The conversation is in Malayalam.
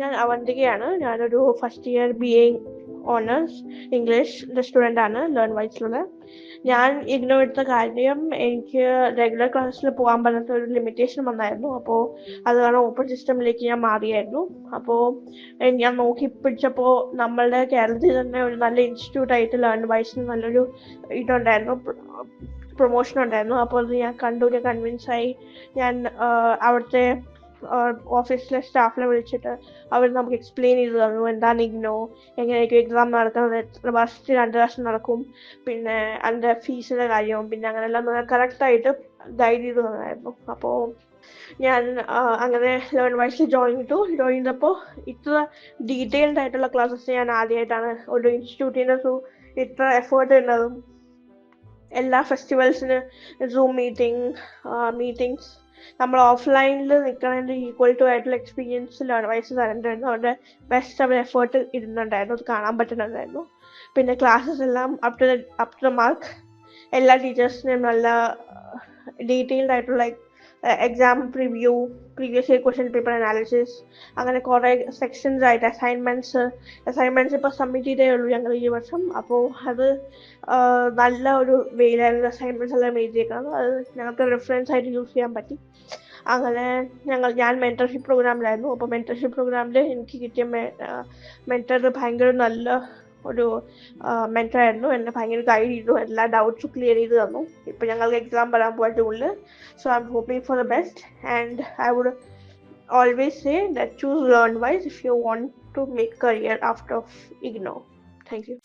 ഞാൻ അവന്തികയാണ്. ഞാനൊരു first year B A honours English student ആണ് ലേൺ വൈസിലുള്ള ഞാൻ ഇഗ്നോ എടുത്ത കാര്യം എനിക്ക് റെഗുലർ ക്ലാസ്സിൽ പോകാൻ പറ്റാത്ത ഒരു ലിമിറ്റേഷൻ വന്നായിരുന്നു. അപ്പോൾ അത് കാരണം ഓപ്പൺ സിസ്റ്റമിലേക്ക് ഞാൻ മാറിയായിരുന്നു. അപ്പോൾ ഞാൻ നോക്കി പിടിച്ചപ്പോൾ നമ്മളുടെ കേരളത്തിൽ തന്നെ ഒരു നല്ല ഇൻസ്റ്റിറ്റ്യൂട്ട് ആയിട്ട് ലേൺ വൈസിന് നല്ലൊരു ഇതുണ്ടായിരുന്നു. പ്രൊമോഷൻ ഉണ്ടായിരുന്നു. അപ്പോൾ അത് ഞാൻ കണ്ടു ഞാൻ കൺവിൻസ് ആയി. ഞാൻ അവിടുത്തെ ഓഫീസിലെ സ്റ്റാഫിനെ വിളിച്ചിട്ട് അവർ നമുക്ക് എക്സ്പ്ലെയിൻ ചെയ്ത് തന്നു. എന്താണ് ഇഗ്നോ എങ്ങനെയായിരിക്കും എക്സാം നടക്കുന്നത് എത്ര വർഷത്തിൽ രണ്ട് വർഷം നടക്കും പിന്നെ അതിന്റെ ഫീസിന്റെ കാര്യവും പിന്നെ അങ്ങനെയെല്ലാം കറക്റ്റായിട്ട് ഗൈഡ് ചെയ്ത് തന്നായിരുന്നു. അപ്പോൾ ഞാൻ അങ്ങനെ ലെവൻ വയസ്സിൽ ജോയിൻ ചെയ്തു. ജോയിൻ ചെയ്തപ്പോൾ ഇത്ര ഡീറ്റെയിൽഡ് ആയിട്ടുള്ള ക്ലാസ്സസ് ഞാൻ ആദ്യമായിട്ടാണ് ഒരു ഇൻസ്റ്റിറ്റ്യൂട്ടിന്റെ ത്രൂ ഇത്ര എഫേർട്ട് ഇടുന്നതും എല്ലാ ഫെസ്റ്റിവൽസിന് സൂം മീറ്റിംഗ് മീറ്റിംഗ്സ് നമ്മൾ ഓഫ്ലൈനിൽ നിൽക്കണതിന്റെ ഈക്വൽ ടു ആയിട്ടുള്ള എക്സ്പീരിയൻസിലാണ് വൈസ് തരണ്ടായിരുന്നു അവരുടെ ബെസ്റ്റ് അവർ എഫേർട്ട് ഇടുന്നുണ്ടായിരുന്നു. അത് കാണാൻ പറ്റുന്നുണ്ടായിരുന്നു. പിന്നെ ക്ലാസ്സസ് എല്ലാം up to up to mark എല്ലാ ടീച്ചേഴ്സിനെയും നല്ല ഡീറ്റെയിൽഡ് ആയിട്ടുള്ള exam preview previous year question paper analysis അങ്ങനെ കുറേ സെക്ഷൻസ് ആയിട്ട് അസൈൻമെന്റ്സ് അസൈൻമെന്റ്സ് ഇപ്പോൾ സബ്മിറ്റ് ചെയ്തേ ഉള്ളൂ ഞങ്ങൾ ഈ വർഷം. അപ്പോൾ അത് നല്ല ഒരു വെയിലായിരുന്നു അസൈൻമെന്റ്സ് എല്ലാം എഴുതിയേക്കുന്നത് അത് ഞങ്ങൾക്ക് റെഫറൻസ് ആയിട്ട് യൂസ് ചെയ്യാൻ പറ്റി. അങ്ങനെ ഞങ്ങൾ ഞാൻ മെന്റർഷിപ്പ് പ്രോഗ്രാമിലായിരുന്നു അപ്പോൾ മെന്റർഷിപ്പ് പ്രോഗ്രാമിൽ എനിക്ക് കിട്ടിയ മെന്റർ ഭയങ്കര നല്ല ഒരു മെൻറ്ററായിരുന്നു എന്നെ ഭയങ്കര ഗൈഡ് ചെയ്തു എല്ലാ ഡൗട്ട്സും ക്ലിയർ ചെയ്ത് തന്നു ഇപ്പോൾ ഞങ്ങൾക്ക് എക്സാം വരാൻ പോയ ജൂണിൽ so I am hoping for the best and I would always say that choose learn wise if you want to make career after igno thank you